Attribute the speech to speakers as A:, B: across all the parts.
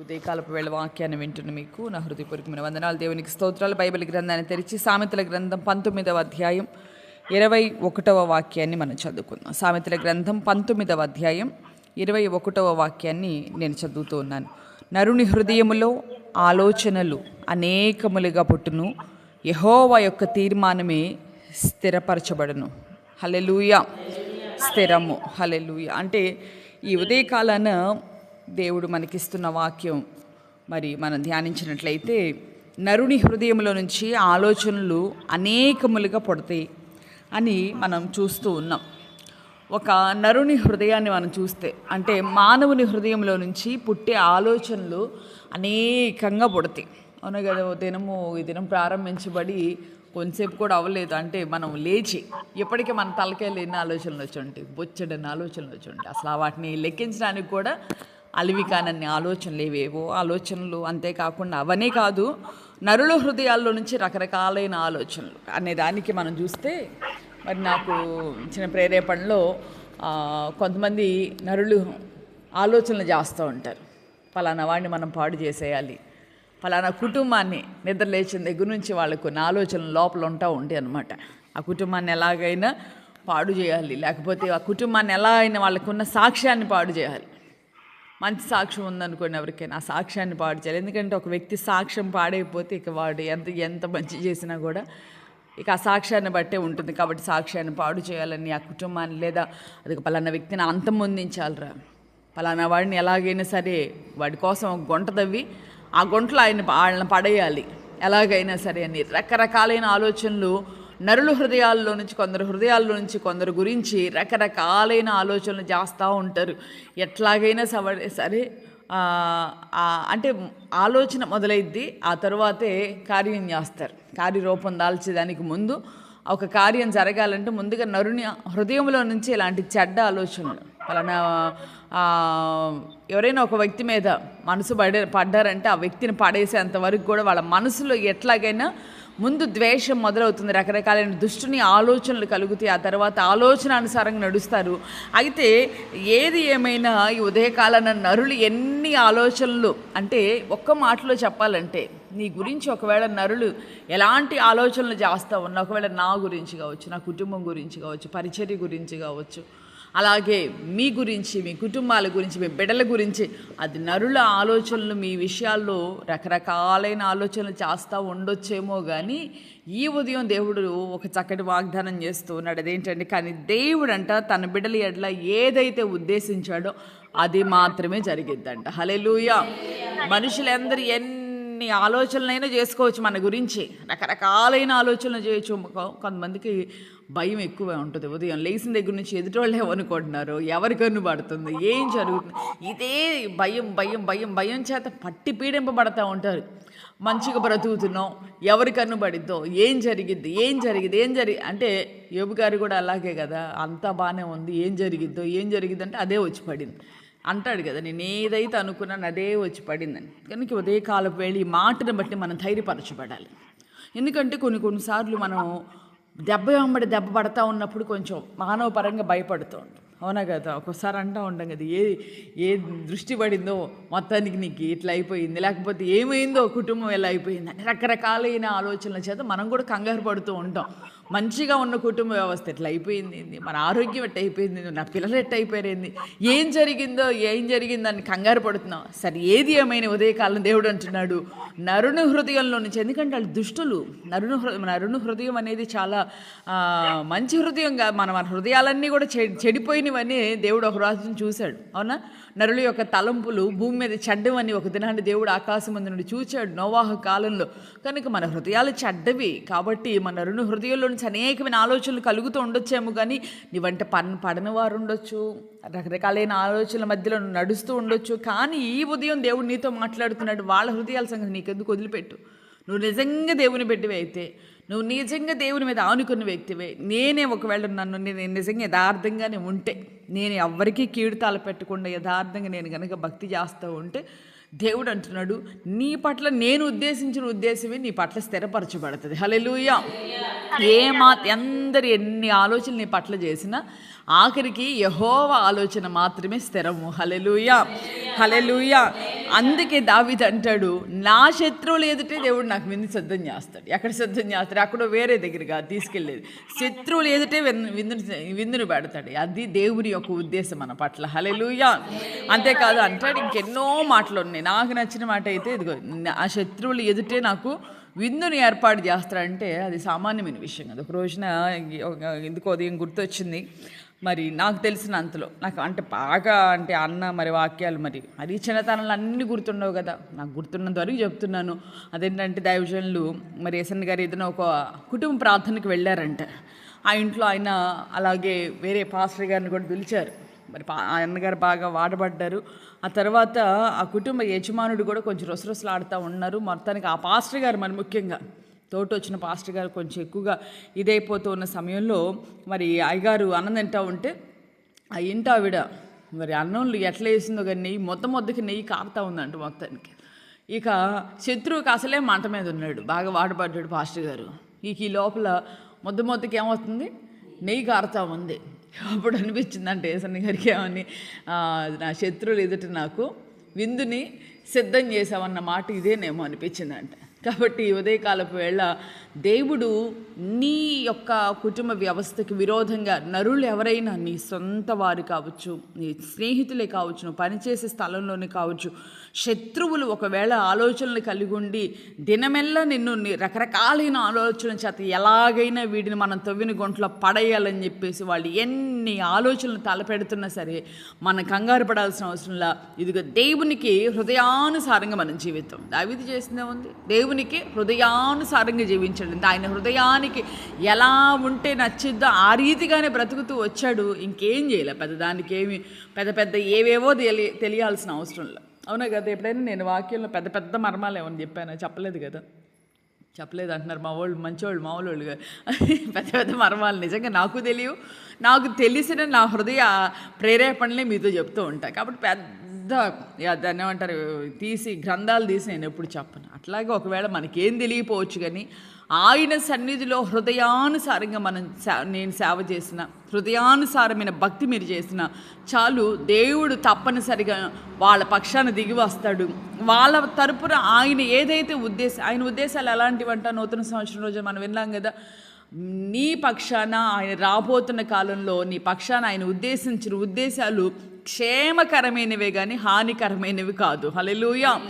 A: ఉదయకాలపు వేళ వాక్యాన్ని వింటున్న మీకు నా హృదయపూర్వకమైన వందనాలు. దేవునికి స్తోత్రాలు బైబిల్ గ్రంథాన్ని తెరిచి సామెతల గ్రంథం పంతొమ్మిదవ అధ్యాయం ఇరవై ఒకటవ వాక్యాన్ని మనం చదువుకుందాం. సామెతల గ్రంథం పంతొమ్మిదవ అధ్యాయం ఇరవై ఒకటవ వాక్యాన్ని నేను చదువుతూ ఉన్నాను. నరుని హృదయములో ఆలోచనలు అనేకములుగా పుట్టును. యహోవా యొక్క తీర్మానమే స్థిరపరచబడును. హలెలూయా స్థిరము. హలెలూయ అంటే ఈ ఉదయకాలాన దేవుడు మనకిస్తున్న వాక్యం. మరి మనం ధ్యానించినట్లయితే నరుని హృదయంలో నుంచి ఆలోచనలు అనేకములుగా పుడతాయి అని మనం చూస్తూ ఉన్నాం. ఒక నరుని హృదయాన్ని మనం చూస్తే అంటే మానవుని హృదయంలో నుంచి పుట్టే ఆలోచనలు అనేకంగా పుడతాయి. అవును కదా ఓ దినము ఈ దినం ప్రారంభించబడి కొంతసేపు కూడా అవ్వలేదు అంటే మనం లేచి ఎప్పటికీ మన తలకాయలు ఎన్ని ఆలోచనలు వచ్చి ఉంటాయి బొచ్చడని ఆలోచనలు వచ్చి ఉంటాయి అసలు వాటిని లెక్కించడానికి కూడా అలివి కానన్ని ఆలోచనలు ఏవేవో ఆలోచనలు అంతేకాకుండా అవనే కాదు నరుల హృదయాల్లో నుంచి రకరకాలైన ఆలోచనలు. అనే దానికి మనం చూస్తే మరి నాకు ఇచ్చిన ప్రేరేపణలో కొంతమంది నరులు ఆలోచనలు చేస్తూ ఉంటారు. ఫలానా వాడిని మనం పాడు చేసేయాలి. ఫలానా కుటుంబాన్ని నిద్ర లేచిన దగ్గర నుంచి వాళ్ళకు కొన్ని ఆలోచనలు లోపల ఉంటా ఉంటాయి అనమాట ఆ కుటుంబాన్ని ఎలాగైనా పాడు చేయాలి. లేకపోతే ఆ కుటుంబాన్ని ఎలా అయినా వాళ్ళకున్న సాక్ష్యాన్ని పాడు చేయాలి. మంచి సాక్ష్యం ఉందనుకోండి ఎవరికైనా. ఆ సాక్ష్యాన్ని పాడు చేయాలి. ఎందుకంటే ఒక వ్యక్తి సాక్ష్యం పాడైపోతే ఇక వాడు ఎంత ఎంత మంచి చేసినా కూడా ఇక ఆ సాక్ష్యాన్ని బట్టే ఉంటుంది. కాబట్టి సాక్ష్యాన్ని పాడు చేయాలని ఆ కుటుంబాన్ని లేదా అది పలానా వ్యక్తిని అంతం పొందించాలరా పలానా వాడిని ఎలాగైనా సరే వాడి కోసం ఒక గుంట తవ్వి ఆ గుంటలో ఆయన వాళ్ళని పడేయాలి. ఎలాగైనా సరే అని రకరకాలైన ఆలోచనలు నరుల హృదయాల్లో నుంచి కొందరు హృదయాల్లో నుంచి కొందరు గురించి రకరకాలైన ఆలోచనలు చేస్తూ ఉంటారు. ఎట్లాగైనా సవ సరే అంటే ఆలోచన మొదలైద్ది ఆ తర్వాతే కార్యం చేస్తారు. కార్యరూపం దాల్చేదానికి ముందు ఒక కార్యం జరగాలంటే ముందుగా నరుని హృదయంలో నుంచి ఇలాంటి చెడ్డ ఆలోచనలు పలానా ఎవరైనా ఒక వ్యక్తి మీద మనసు పడే పడ్డారంటే ఆ వ్యక్తిని పడేసేంత వరకు కూడా వాళ్ళ మనసులో ఎట్లాగైనా ముందు ద్వేషం మొదలవుతుంది. రకరకాలైన దుష్టుని ఆలోచనలు కలుగుతాయి. ఆ తర్వాత ఆలోచన అనుసారంగా నడుస్తారు. అయితే ఏది ఏమైనా ఈ ఉదయకాలన నరులు ఎన్ని ఆలోచనలు? అంటే ఒక్క మాటలో చెప్పాలంటే నీ గురించి ఒకవేళ నరులు ఎలాంటి ఆలోచనలు చేస్తూ ఉన్నా ఒకవేళ నా గురించి కావచ్చు నా కుటుంబం గురించి కావచ్చు పరిచర్య గురించి కావచ్చు అలాగే మీ గురించి మీ కుటుంబాల గురించి మీ బిడ్డల గురించి అది నరుల ఆలోచనలు మీ విషయాల్లో రకరకాలైన ఆలోచనలు చేస్తూ ఉండొచ్చేమో కానీ ఈ ఉదయం దేవుడు ఒక చక్కటి వాగ్దానం చేస్తూ ఉన్నాడు. అదేంటంటే కానీ దేవుడంట తన బిడ్డల ఎడ్ల ఏదైతే ఉద్దేశించాడో అది మాత్రమే జరిగిద్దంట. హలెలూయా మనుషులందరూ ఎన్ని ఆలోచనలైనా చేసుకోవచ్చు మన గురించి. రకరకాలైన ఆలోచనలు చేయొచ్చు. కొంతమందికి భయం ఎక్కువ ఉంటుంది. ఉదయం లేచిన దగ్గర నుంచి ఎదుటోళ్ళు ఏమనుకుంటున్నారు ఎవరికన్ను పడుతుంది? ఏం జరుగుతుంది? ఇదే భయం భయం భయం భయం చేత పట్టి పీడింపబడతా ఉంటారు. మంచిగా బ్రతుకుతున్నాం. ఎవరికన్ను పడిద్దో? ఏం జరిగిద్ది? ఏం జరిగిద్ది? ఏం జరిగి? అంటే యోబు గారు కూడా అలాగే కదా. అంతా బాగానే ఉంది. ఏం జరిగిద్దో? ఏం జరిగిద్ది అంటే అదే వచ్చి పడింది. అంటాడు కదా నేను ఏదైతే అనుకున్నాను అదే వచ్చి పడిందని కనుక ఉదయకాలపు వెళ్ళి ఈ మాటను బట్టి మనం ధైర్యపరచబడాలి. ఎందుకంటే కొన్ని కొన్నిసార్లు మనం దెబ్బ వెంబడి దెబ్బ పడతా ఉన్నప్పుడు కొంచెం మానవ పరంగా భయపడుతూ ఉంటాం అవునా కదా? ఒక్కోసారి అంటూ ఉంటాం కదా ఏ ఏ దృష్టి పడిందో మొత్తానికి నీకు ఇట్లా అయిపోయింది లేకపోతే ఏమైందో కుటుంబం ఎలా అయిపోయింది అని రకరకాలైన ఆలోచనల చేత మనం కూడా కంగారు పడుతూ ఉంటాం. మంచిగా ఉన్న కుటుంబ వ్యవస్థ ఎట్లా అయిపోయింది? ఏంది? మన ఆరోగ్యం ఎట్ట అయిపోయింది? నా పిల్లలు ఎట్ట అయిపోయింది ఏం జరిగిందో ఏం జరిగిందని కంగారు పడుతున్నాం. సరే ఏది ఏమైనా ఉదయకాలం దేవుడు అంటున్నాడు నరుని హృదయంలో నుంచి ఎందుకంటే వాళ్ళు దుష్టులు. నరుని హృ నరుని హృదయం అనేది చాలా మంచి హృదయంగా మన మన హృదయాలన్నీ కూడా చె చెడిపోయినవని దేవుడు ఒక రోజు చూశాడు. అవునా? నరుల యొక్క తలంపులు భూమి మీద చెడ్డవని ఒక దినాన్ని దేవుడు ఆకాశం నుండి చూచాడు నోవాహ కాలంలో. కనుక మన హృదయాలు చెడ్డవి కాబట్టి మన నరుని హృదయంలో నుంచి అనేకమైన ఆలోచనలు కలుగుతూ ఉండొచ్చేమో కానీ నీవంటే పన్ పడని వారు ఉండొచ్చు. రకరకాలైన ఆలోచనల మధ్యలో నువ్వు నడుస్తూ ఉండొచ్చు. కానీ ఈ ఉదయం దేవుడు నీతో మాట్లాడుతున్నాడు. వాళ్ళ హృదయాల సంగతి నీకెందుకు వదిలిపెట్టు? నువ్వు నిజంగా దేవుని బిడ్డవి అయితే నువ్వు నిజంగా దేవుని మీద ఆనుకున్న వ్యక్తివే. నేనే ఒకవేళ నన్ను నేను నిజంగా యథార్థంగానే ఉంటే నేను ఎవ్వరికీ కీడు పెట్టకుండా యథార్థంగా నేను కనుక భక్తి చేస్తూ ఉంటే దేవుడు అంటున్నాడు నీ పట్ల నేను ఉద్దేశించిన ఉద్దేశమే నీ పట్ల స్థిరపరచబడుతుంది. హలెలుయా ఏ మా ఎందరు ఎన్ని ఆలోచనలు నీ పట్ల చేసినా ఆఖరికి యహోవ ఆలోచన మాత్రమే స్థిరము. హలెలుయా హలెలుయా అందుకే దావిది అంటాడు నా శత్రువులు ఎదుటే దేవుడు నాకు విందు సిద్ధం చేస్తాడు. ఎక్కడ సిద్ధం చేస్తాడు? అక్కడ వేరే దగ్గరగా తీసుకెళ్ళేది. శత్రువులు ఎదుటే విందు విందును పెడతాడు. అది దేవుని యొక్క ఉద్దేశం మన పట్ల. హలెలుయా అంతేకాదు అంటాడు ఇంకెన్నో మాటలు ఉన్నాయి. నాకు నచ్చిన మాట అయితే ఇదిగో ఆ శత్రువులు ఎదుటే నాకు విందుని ఏర్పాటు చేస్తారంటే అది సామాన్యమైన విషయం కదా. ఒక రోజున ఎందుకో ఉదయం గుర్తొచ్చింది? మరి నాకు తెలిసిన అంతలో నాకు అంటే బాగా అంటే అన్న మరి వాక్యాలు మరి అది చిన్నతనంలో అన్నీ గుర్తుండవు కదా. నాకు గుర్తున్నంత వరకు చెప్తున్నాను. అదేంటంటే దైవజనులు మరి ఎస్ఎన్ గారు ఏదైనా ఒక కుటుంబ ప్రార్థనకి వెళ్ళారంట. ఆ ఇంట్లో ఆయన అలాగే వేరే పాస్టర్ గారిని కూడా పిలిచారు. మరి పా- ఆ అన్నగారు బాగా వాడబడ్డారు. ఆ తర్వాత ఆ కుటుంబ యజమానుడు కూడా కొంచెం రొసరొసలాడుతూ ఉన్నారు. మొత్తానికి ఆ పాస్టర్ గారు మరి ముఖ్యంగా. తోట వచ్చిన పాస్టర్ గారు కొంచెం ఎక్కువగా ఇదైపోతూ ఉన్న సమయంలో మరి అయ్యగారు అన్నం తింటా ఉంటే ఆ ఇంట ఆవిడ మరి అన్నంలో ఎట్లా వేసిందో కానీ నెయ్యి మొత్తం మొద్దకి నెయ్యి కాపుతా ఉందంట మొత్తానికి. ఇక శత్రువుకి అసలే మంట మీద ఉన్నాడు బాగా వాడబడ్డాడు పాస్టర్ గారు. ఇక ఈ లోపల మొద్ద మొద్దకి ఏమవుతుంది నెయ్యి కారుతా ఉంది. అప్పుడు అనిపించిందంటే ఏసన్న గారికి ఏమని నా శత్రువులు ఎదుట నాకు విందుని సిద్ధం చేసామన్న మాట ఇదేనేమో అనిపించిందంట. కాబట్టి ఉదయకాలపు వేళ దేవుడు నీ యొక్క కుటుంబ వ్యవస్థకి విరోధంగా నరులు ఎవరైనా నీ సొంత వారు కావచ్చు నీ స్నేహితులే కావచ్చు నువ్వు పనిచేసే స్థలంలోనే కావచ్చు శత్రువులు ఒకవేళ ఆలోచనలు కలిగి ఉండి దినమెల్లా నిన్ను రకరకాలైన ఆలోచన చేత ఎలాగైనా వీడిని మనం తవ్విన గుంట్లో పడేయాలని చెప్పేసి వాళ్ళు ఎన్ని ఆలోచనలు తలపెడుతున్నా సరే మనం కంగారు పడాల్సిన అవసరంలా ఇదిగో దేవునికి హృదయానుసారంగా మనం జీవితం దావిది చేసిందే ఉంది దేవునికి హృదయానుసారంగా జీవించండి ఆయన హృదయానికి ఎలా ఉంటే నచ్చిద్దో ఆ రీతిగానే బ్రతుకుతూ వచ్చాడు. ఇంకేం చేయలే? పెద్దదానికి ఏమి పెద్ద పెద్ద ఏవేవో తెలియ తెలియాల్సిన అవసరం లేదు. అవునా కదా? ఎప్పుడైనా నేను వాక్యంలో పెద్ద పెద్ద మర్మాలు ఏమని చెప్పాను? చెప్పలేదు కదా? చెప్పలేదు అంటున్నారు మా వాళ్ళు మంచివాళ్ళు మా వాళ్ళు పెద్ద పెద్ద మర్మాలు నిజంగా నాకు తెలియవు. నాకు తెలిసిన నా హృదయ ప్రేరేపణలే మీతో చెప్తూ ఉంటాయి కాబట్టి పెద్ద యా, దాన్ని ఏమంటారు తీసి గ్రంథాలు తీసి నేను ఎప్పుడు చెప్పను. అట్లాగే ఒకవేళ మనకేం తెలియపోవచ్చు కానీ ఆయన సన్నిధిలో హృదయానుసారంగా మనం నేను సేవ చేసిన హృదయానుసారమైన భక్తి మీరు చేసిన చాలు దేవుడు తప్పనిసరిగా వాళ్ళ పక్షాన దిగి వస్తాడు. వాళ్ళ తరపున ఆయన ఏదైతే ఉద్దేశం ఆయన ఉద్దేశాలు ఎలాంటివంట నూతన సంవత్సరం రోజు మనం విన్నాం కదా నీ పక్షాన ఆయన రాబోతున్న కాలంలో నీ పక్షాన ఆయన ఉద్దేశించిన ఉద్దేశాలు క్షేమకరమైనవే కానీ హానికరమైనవి కాదు. హల్లెలూయా.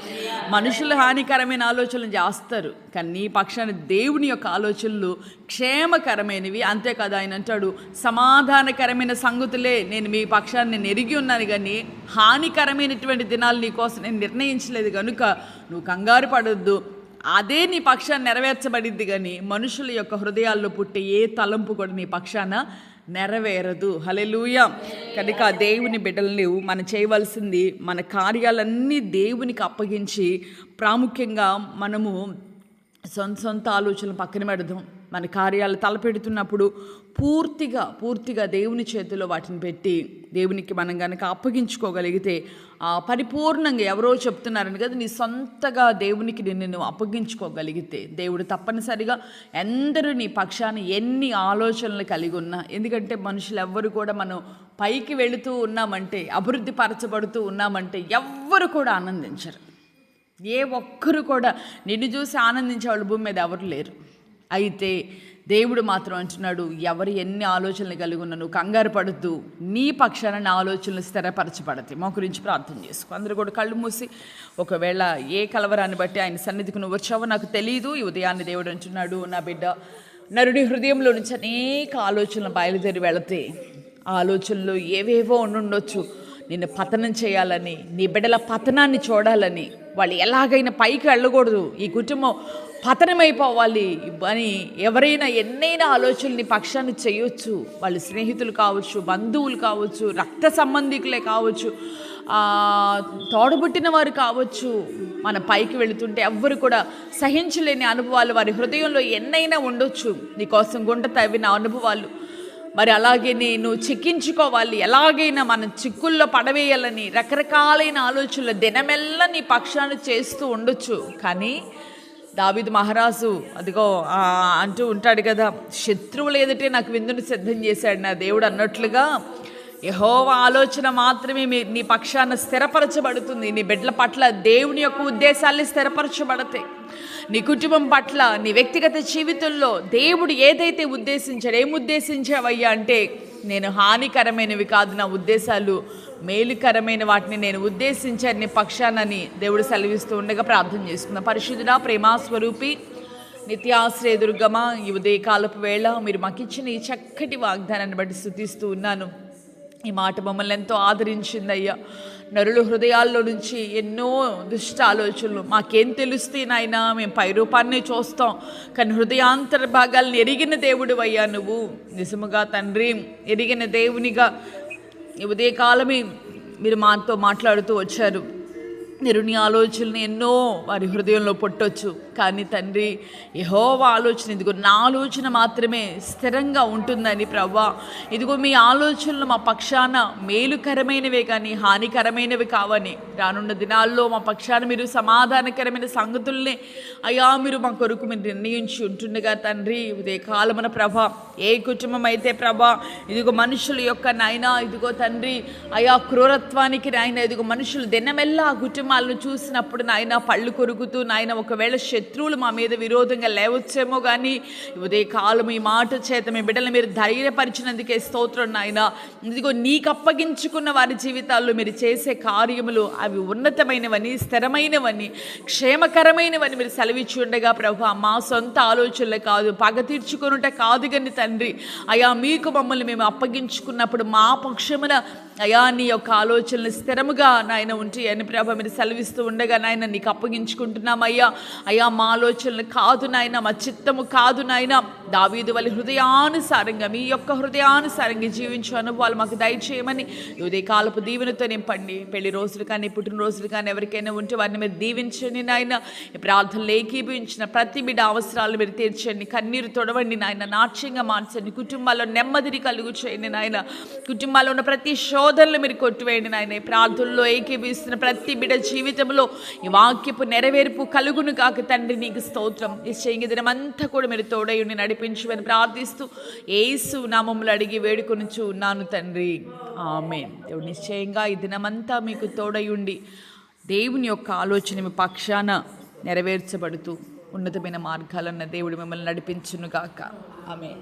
A: మనుషులు హానికరమైన ఆలోచనలు చేస్తారు. కానీ నీ పక్షాన దేవుని యొక్క ఆలోచనలు క్షేమకరమైనవి. అంతేకాదు ఆయన అంటాడు సమాధానకరమైన సంగతులే నేను మీ పక్షాన్ని నేను ఎరిగి ఉన్నాను కానీ హానికరమైనటువంటి దినాలు నీ కోసం నేను నిర్ణయించలేదు కనుక నువ్వు కంగారు పడొద్దు. అదే నీ పక్షాన్ని నెరవేర్చబడిద్ది కానీ మనుషుల యొక్క హృదయాల్లో పుట్టే ఏ తలంపు కూడా నీ పక్షాన నెరవేరదు. హలెలూయ కనుక దేవుని బిడ్డలను మనం చేయవలసింది మన కార్యాలన్నీ దేవునికి అప్పగించి ప్రాముఖ్యంగా మనము సొంత సొంత ఆలోచనలు పక్కన పెడదాం. మన కార్యాలు తలపెడుతున్నప్పుడు పూర్తిగా పూర్తిగా దేవుని చేతిలో వాటిని పెట్టి దేవునికి మనం కనుక అప్పగించుకోగలిగితే పరిపూర్ణంగా ఎవరో చెప్తున్నారని కదా నీ సొంతగా దేవునికి నిన్ను నువ్వు అప్పగించుకోగలిగితే దేవుడు తప్పనిసరిగా ఎందరూ నీ పక్షాన ఎన్ని ఆలోచనలు కలిగి ఉన్నా ఎందుకంటే మనుషులు ఎవ్వరు కూడా మనం పైకి వెళుతూ ఉన్నామంటే అభివృద్ధి పరచబడుతూ ఉన్నామంటే ఎవ్వరు కూడా ఆనందించరు. ఏ ఒక్కరు కూడా నిన్ను చూసి ఆనందించే వాళ్ళు భూమి మీద ఎవరు లేరు. అయితే దేవుడు మాత్రం అంటున్నాడు ఎవరు ఎన్ని ఆలోచనలు కలిగి ఉన్నాను కంగారు పడద్దు. నీ పక్షాన నా ఆలోచనలు స్థిరపరచబడతాయి. మా గురించి ప్రార్థన చేసుకో. అందరూ కూడా కళ్ళు మూసి ఒకవేళ ఏ కలవరాన్ని బట్టి ఆయన సన్నిధికి నువ్వు వచ్చావో నాకు తెలియదు ఈ ఉదయాన్ని దేవుడు అంటున్నాడు నా బిడ్డ నరుడి హృదయంలో నుంచి అనేక ఆలోచనలు బయలుదేరి వెళితే ఆలోచనలు ఏవేవో ఉండుండొచ్చు. నిన్ను పతనం చేయాలని నీ బిడ్డల పతనాన్ని చూడాలని వాళ్ళు ఎలాగైనా పైకి వెళ్ళకూడదు. ఈ కుటుంబం పతనమైపోవాలి అని ఎవరైనా ఎన్నైనా ఆలోచనలు నీ పక్షాన్ని చేయొచ్చు. వాళ్ళ స్నేహితులు కావచ్చు బంధువులు కావచ్చు రక్త సంబంధికులే కావచ్చు తోడబుట్టిన వారు కావచ్చు. మన పైకి వెళుతుంటే ఎవ్వరు కూడా సహించలేని అనుభవాలు వారి హృదయంలో ఎన్నైనా ఉండొచ్చు. నీకోసం గుంట తవ్విన అనుభవాలు. మరి అలాగే నేను చిక్కించుకోవాలి. ఎలాగైనా మన చిక్కుల్లో పడవేయాలని రకరకాలైన ఆలోచనలు దినమెల్లా నీ పక్షాన్ని చేస్తూ ఉండొచ్చు. కానీ దావిద్ మహారాజు అదిగో అంటూ ఉంటాడు కదా శత్రువులు ఎదుటే నాకు విందుని సిద్ధం చేశాడు నా దేవుడు అన్నట్లుగా యహోవ ఆలోచన మాత్రమే మీ నీ పక్షాన స్థిరపరచబడుతుంది. నీ బిడ్డల పట్ల దేవుని యొక్క ఉద్దేశాలు స్థిరపరచబడతాయి. నీ కుటుంబం పట్ల నీ వ్యక్తిగత జీవితంలో దేవుడు ఏదైతే ఉద్దేశించాడు ఏం ఉద్దేశించావయ్యా అంటే నేను హానికరమైనవి కాదు నా ఉద్దేశాలు మేలుకరమైన వాటిని నేను ఉద్దేశించని పక్షానని దేవుడు సెలవిస్తూ ఉండగా ప్రార్థన చేసుకుందాం. పరిశుద్ధుడ ప్రేమాస్వరూపి నిత్యాశ్రయ దుర్గమ ఈ ఉదయకాలపు వేళ మీరు మాకిచ్చిన ఈ చక్కటి వాగ్దానాన్ని బట్టి స్థుతిస్తూ ఉన్నాను. ఈ మాట మమ్మల్ని ఎంతో ఆదరించిందయ్యా. నరుల హృదయాల్లో నుంచి ఎన్నో దుష్ట ఆలోచనలు మాకేం తెలుస్తే నాయనా మేము పైరూపాన్ని చూస్తాం. కానీ హృదయాంతర భాగాలను ఎరిగిన దేవుడు అయ్యా నువ్వు. నిజముగా తండ్రి ఎరిగిన దేవునిగా ఉదయకాలమే మీరు మాతో మాట్లాడుతూ వచ్చారు. మీరు నీ ఆలోచనలు ఎన్నో వారి హృదయంలో పుట్టవచ్చు కానీ తండ్రి యహోవ ఆలోచన ఇదిగో నా ఆలోచన మాత్రమే స్థిరంగా ఉంటుందని ప్రవ్వా. ఇదిగో మీ ఆలోచనలు మా పక్షాన మేలుకరమైనవే కానీ హానికరమైనవి కావని. రానున్న దినాల్లో మా పక్షాన మీరు సమాధానకరమైన సంగతుల్ని అయా మీరు మా కొరకు మీరు నిర్ణయించి ఉంటుండగా తండ్రి ఇదే కాలమున ప్రభ ఏ కుటుంబం అయితే ప్రభ ఇదిగో మనుషుల యొక్క నాయన ఇదిగో తండ్రి అయా క్రూరత్వానికి నాయన ఇదిగో మనుషులు దినమెల్లా ఆ కుటుంబం కుటుంబాలను చూసినప్పుడు నాయన పళ్ళు కొరుకుతూ నాయన ఒకవేళ శత్రువులు మా మీద విరోధంగా లేవచ్చేమో కానీ ఉదయ కాలం ఈ మాట చేత మీ బిడ్డలు మీరు ధైర్యపరిచినందుకే స్తోత్రం నాయన. ఇదిగో నీకు అప్పగించుకున్న వారి జీవితాల్లో మీరు చేసే కార్యములు అవి ఉన్నతమైనవని స్థిరమైనవని క్షేమకరమైనవని మీరు సెలవిచ్చుండగా ప్రభు మా సొంత ఆలోచనలు కాదు పగ తీర్చుకునుట కాదు కానీ తండ్రి. అయా మీకు మమ్మల్ని మేము అప్పగించుకున్నప్పుడు మా పక్షమున అయా నీ యొక్క ఆలోచనలు స్థిరముగా నాయన ఉంటే అని ప్రభ మీరు సెలవిస్తూ ఉండగా నాయన నీకు అప్పగించుకుంటున్నాం అయ్యా. అయ్యా మా ఆలోచనలు కాదు నాయన మా చిత్తము కాదు నాయన. దావీదు వాళ్ళ హృదయానుసారంగా మీ యొక్క హృదయానుసారంగా జీవించు అనుభవాలు మాకు దయచేయమని ఉదయ కాలపు దీవెనతో నింపండి పెళ్ళి రోజులు కానీ పుట్టినరోజులు కానీ ఎవరికైనా ఉంటే వారిని మీరు దీవించండి నాయన. ప్రార్థనలు ఏకీభవించిన ప్రతి బిడ్డ అవసరాలు మీరు తీర్చండి కన్నీరు తొడవండి నాయన నాట్యంగా మార్చండి కుటుంబాల్లో నెమ్మదిని కలుగు చేయండి నాయన. కుటుంబాల్లో ఉన్న ప్రతి శోధనలు మీరు కొట్టివేయండి నాయన. ఈ ప్రార్థనలో ఏకీభవిస్తున్న ప్రతి బిడ్డ జీవితంలో ఈ వాక్యపు నెరవేర్పు కలుగును కాక తండ్రి నీకు స్తోత్రం. ఈ చెయ్యి దినమంతా కూడా మీరు తోడయుండి నడిపించమని ప్రార్థిస్తూ ఏసు నామములు అడిగి వేడుకొని ఉన్నాను తండ్రి. ఆమె దేవుడు నిశ్చయంగా ఈ దినమంతా మీకు తోడయుండి దేవుని యొక్క ఆలోచన మీ పక్షాన నెరవేర్చబడుతూ ఉన్నతమైన మార్గాలన్న దేవుడు మిమ్మల్ని నడిపించునుగాక ఆమె